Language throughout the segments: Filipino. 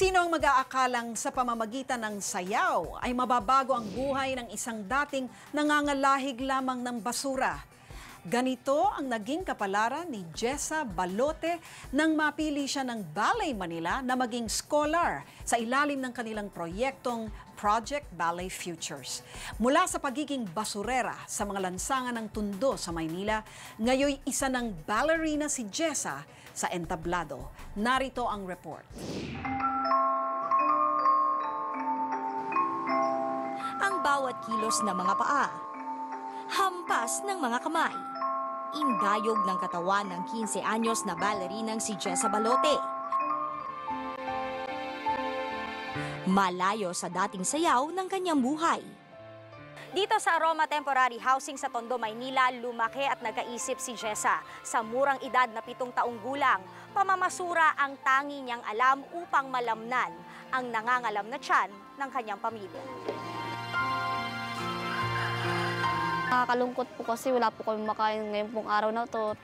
Sino ang mag-aakalang sa pamamagitan ng sayaw ay mababago ang buhay ng isang dating nangangalahig lamang ng basura? Ganito ang naging kapalaran ni Jessa Balote nang mapili siya ng Ballet Manila na maging scholar sa ilalim ng kanilang proyektong Project Ballet Futures. Mula sa pagiging basurera sa mga lansangan ng tundo sa Maynila, ngayon isa ng ballerina si Jessa sa entablado. Narito ang report. Kilos ng mga paa, hampas ng mga kamay, indayog ng katawan ng 15 anyos na ballerinang si Jessa Balote. Malayo sa dating sayaw ng kanyang buhay. Dito sa Aroma Temporary Housing sa Tondo, Maynila, lumaki at nagaisip si Jessa. Sa murang edad na pitong taong gulang, pamamasura ang tangi niyang alam upang malamnan ang nangangalam na tiyan ng kanyang pamilya. Nakakalungkot po kasi wala po kami makain ngayon pong araw na to.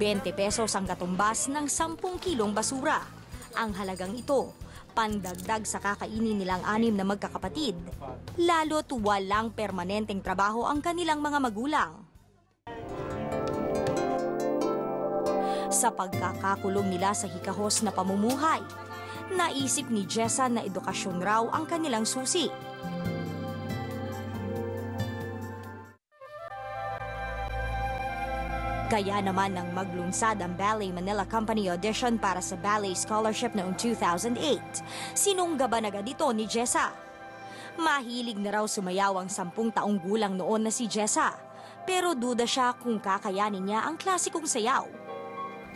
20 pesos ang katumbas ng 10 kilong basura. Ang halagang ito, pandagdag sa kakainin nilang anim na magkakapatid, lalo't walang permanenteng trabaho ang kanilang mga magulang. Sa pagkakakulong nila sa hikahos na pamumuhay, naisip ni Jessa na edukasyon raw ang kanilang susi. Kaya naman nang maglunsad ang Ballet Manila Company audition para sa Ballet Scholarship noong 2008, sinunggaban agad ito ni Jessa. Mahilig na raw sumayaw ang sampung taong gulang noon na si Jessa, pero duda siya kung kakayanin niya ang klasikong sayaw.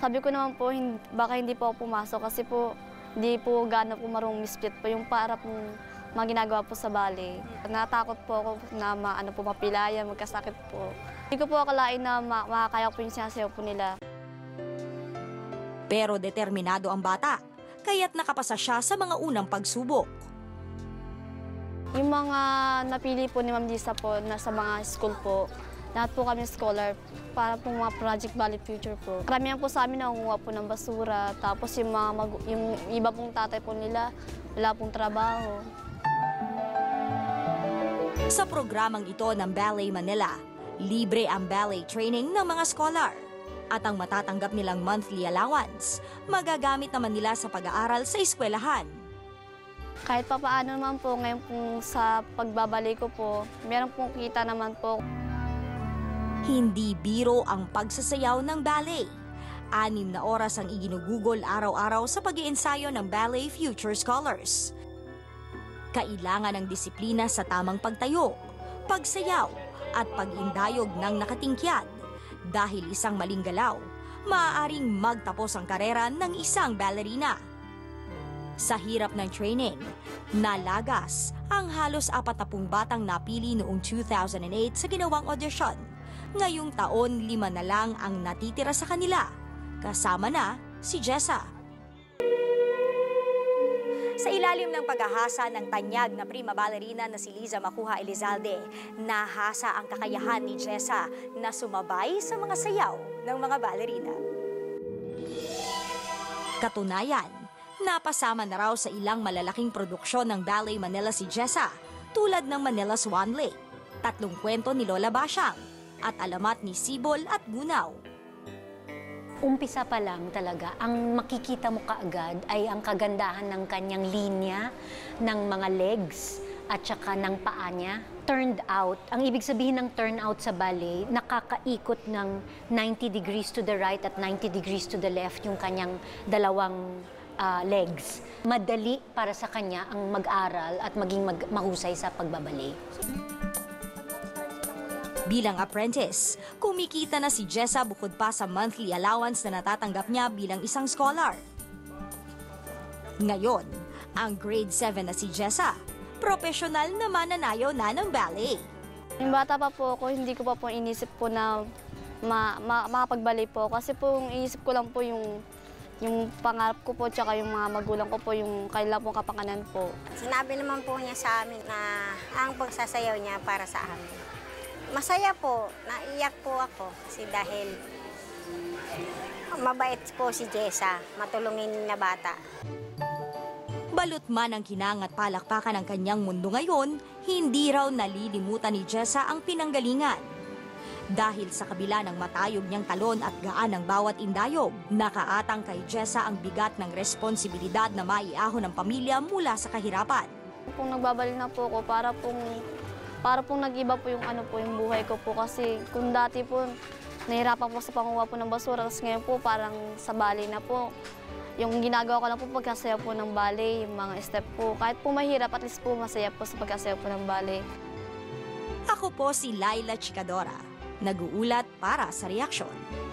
Sabi ko naman po, baka hindi po pumasok kasi po hindi po gano'n po marunong split po yung para po mga ginagawa po sa ballet. Natakot po ako na ma, ano po, mapilaya, magkasakit po. Hindi ko po akalain na ma- makakaya ko po yung sinasayaw po nila. Pero determinado ang bata, kaya't nakapasa siya sa mga unang pagsubok. Yung mga napili po ni Ma'am Lisa po na sa mga school po, lahat po kami scholar para po mga Project Ballet Future po. Karamihan po sa amin nangunguha po ng basura, tapos yung, mga magu- yung iba pong tatay po nila, wala pong trabaho. Sa programang ito ng Ballet Manila, libre ang ballet training ng mga scholar. At ang matatanggap nilang monthly allowance, magagamit naman nila sa pag-aaral sa eskwelahan. Kahit pa paano naman po, ngayon po sa pagbabalik ko po, meron pong kita naman po. Hindi biro ang pagsasayaw ng ballet. Anim na oras ang iginugugol araw-araw sa pag iensayo ng Ballet Future Scholars. Kailangan ng disiplina sa tamang pagtayo, pagsayaw, at pag-indayog ng nakatingkyad. Dahil isang maling galaw, maaaring magtapos ang karera ng isang ballerina. Sa hirap ng training, nalagas ang halos 40 batang napili noong 2008 sa ginawang audition. Ngayong taon, lima na lang ang natitira sa kanila. Kasama na si Jessa. Sa ilalim ng paghahasa ng tanyag na prima ballerina na si Liza Makuha Elizalde, nahasa ang kakayahan ni Jessa na sumabay sa mga sayaw ng mga ballerina. Katunayan, napasama na raw sa ilang malalaking produksyon ng Ballet Manila si Jessa, tulad ng Manila Swan Lake, tatlong kwento ni Lola Basyang, at alamat ni Sibol at Bunaw. Umpisa pa lang talaga, ang makikita mo kaagad ay ang kagandahan ng kanyang linya, ng mga legs, at saka ng paa niya. Turned out, ang ibig sabihin ng turn out sa ballet, nakakaikot ng 90 degrees to the right at 90 degrees to the left yung kanyang dalawang ah, legs. Madali para sa kanya ang mag-aral at maging mag- mahusay sa pagbaballet. Bilang apprentice, kumikita na si Jessa bukod pa sa monthly allowance na natatanggap niya bilang isang scholar. Ngayon, ang grade 7 na si Jessa, profesional na mananayo na ng ballet. Yung bata pa po ako, hindi ko pa po inisip po na ma, ma, makapagbalay po. Kasi po yung inisip ko lang po yung yung pangarap ko po tsaka yung mga magulang ko po yung kailan po kapakanan po. Sinabi naman po niya sa amin na ang pagsasayaw niya para sa amin. Masaya po, naiyak po ako kasi dahil Mabait po si Jessa, matulungin na bata. Balot man ang kinangat palakpakan ng kanyang mundo ngayon, hindi raw nalilimutan ni Jessa ang pinanggalingan. Dahil sa kabila ng matayog niyang talon at gaan ng bawat indayog, nakaatang kay Jessa ang bigat ng responsibilidad na maiahon ng pamilya mula sa kahirapan. Kung nagbabalik na po ako, para pong, para pong nag-iba po yung, ano po, yung buhay ko po. Kasi kung dati po, nahirapan po sa panguha po ng basura. Tapos ngayon po, parang sa bali na po. Yung ginagawa ko lang po pagkasaya po ng bale, yung mga step po. Kahit po mahirap, at least po masaya po sa pagkasaya po ng bale. Ako po si Laila Chicadora, nag-uulat para sa reaksyon.